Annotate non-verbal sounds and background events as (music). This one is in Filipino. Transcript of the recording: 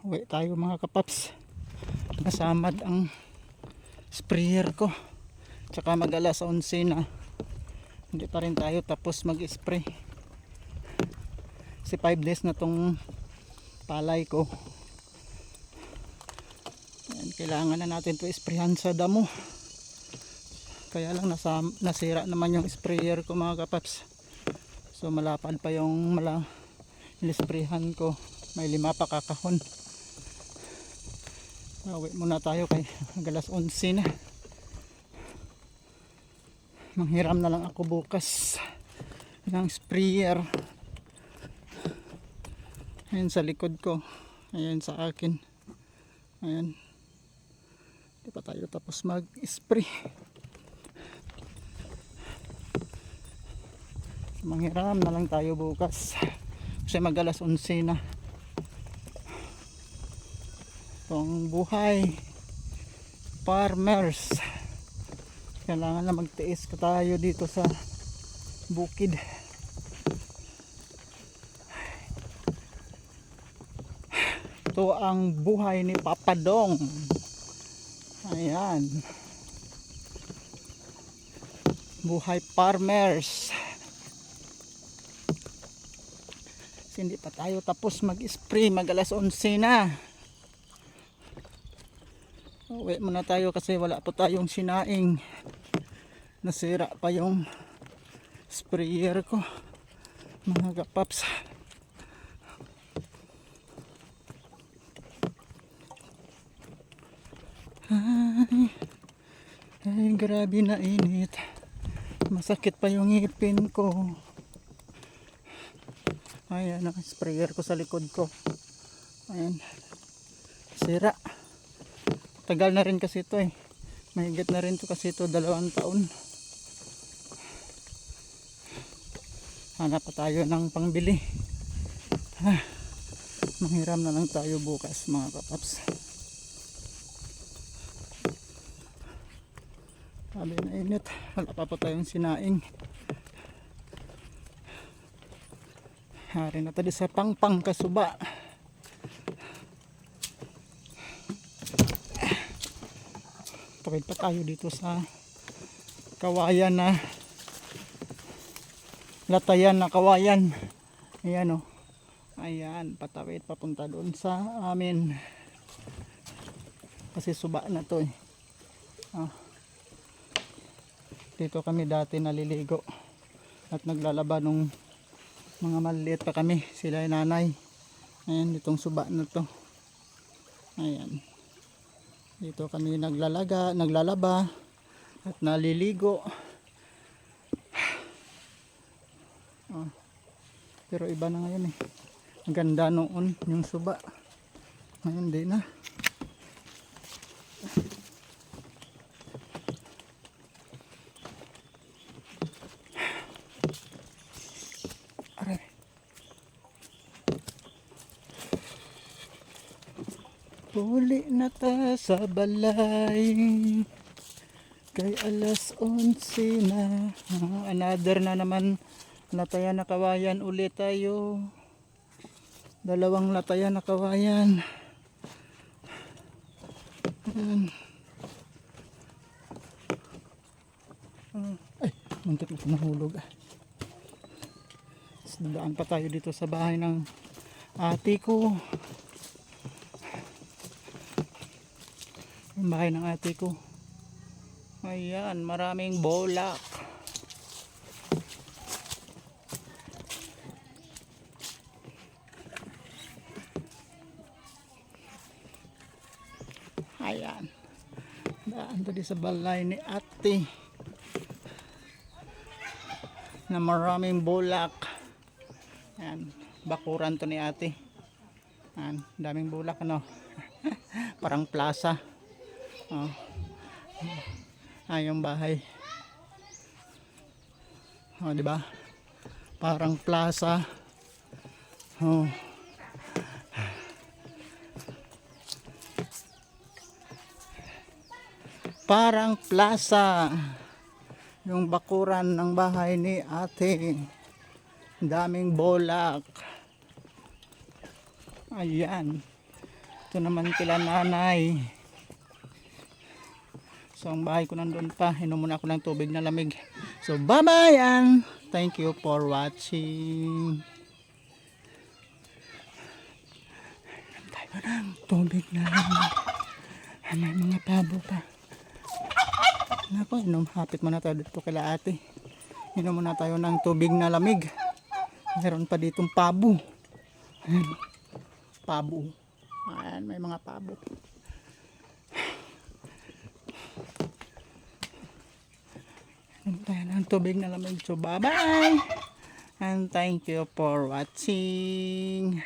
Uwi tayo mga kapaps. Nasamad ang sprayer ko. Tsaka mag alas 11 na. Hindi pa rin tayo tapos mag-spray. Kasi 5 days na tong palay ko. Ayan, kailangan na natin to sprayan sa damo. Kaya lang nasa, nasira naman yung sprayer ko mga kapaps. So malapad pa yung mala ilisprehan ko. May lima pa kakahon. Uwi muna tayo kay galas 11 na. Manghiram na lang ako bukas ng sprayer. Ayan sa likod ko. Ayan sa akin. Ayan. Di pa tayo tapos mag-spray. Manghiram na lang tayo bukas. Kasi mag alas 11 na. Itong buhay. Farmers. Kailangan na magtiis ka tayo dito sa bukid. Ito ang buhay ni Papadong. Ayan. Buhay farmers. Hindi pa tayo tapos mag-spray. Mag alas 11 na. Uwi muna tayo kasi wala pa tayong sinaing. Nasira pa yung sprayer ko. Mga kapaps. Ay, ay grabe na init. Masakit pa yung ngipin ko. Ayan ang sprayer ko sa likod ko. Ayan. Sira. Tagal na rin kasi ito eh. Mahigit na rin to kasi ito dalawang taon. Hanap pa tayo ng pangbili. Ah, manghiram na lang tayo bukas mga kapaps. Sabi na init. Wala pa po tayong sinaing. Hari na tayo sa pangpang kasuba. Tawid pa tayo dito sa kawayan na latayan na kawayan. Ayan o. Ayan, patawid papunta doon sa amin. Kasi suba na to eh. Ah. Dito kami dati naliligo at naglalaba nung mga maliit pa kami, sila nanay. Ayan, ditong suba na to. Ayan. Dito kami naglalaga, naglalaba at naliligo. Oh. (sighs) Pero iba na ngayon eh. Ang ganda noon yung suba. Ngayon di na. Huli na ta sa balay. Kay alas 11 na. Another na naman. Latayan na kawayan ulit tayo. Dalawang latayan na kawayan. Ayan. Ah, Ay, muntik ito nahulog ah. Daan pa tayo dito sa bahay ng ate ko Yung bahay ng ate ko. Ayan, maraming bolak. Ayan. Daan to sa balay ni ate. Na maraming bolak. Ayan, bakuran to ni ate. Ayan, daming bulak ano. (laughs) Parang plaza. Oh. Ah, yung bahay. Oh, di ba? Parang plaza. Oh. Parang plaza. Yung bakuran ng bahay ni ate. Daming bolak. Ayan. Ito naman kila nanay. So ang bahay ko nandun pa. Inom muna ako ng tubig na lamig. So bye bye and thank you for watching. Inom tayo ng tubig na lamig. May mga pabo pa. Nako, inom. Hapit muna tayo dito kila ate. Inom muna tayo ng tubig na lamig. Meron pa ditong pabo. Ayan. Pabo. Ayan, may mga pabo. Inom tayo ng tubig na lamig. So, bye-bye! And thank you for watching.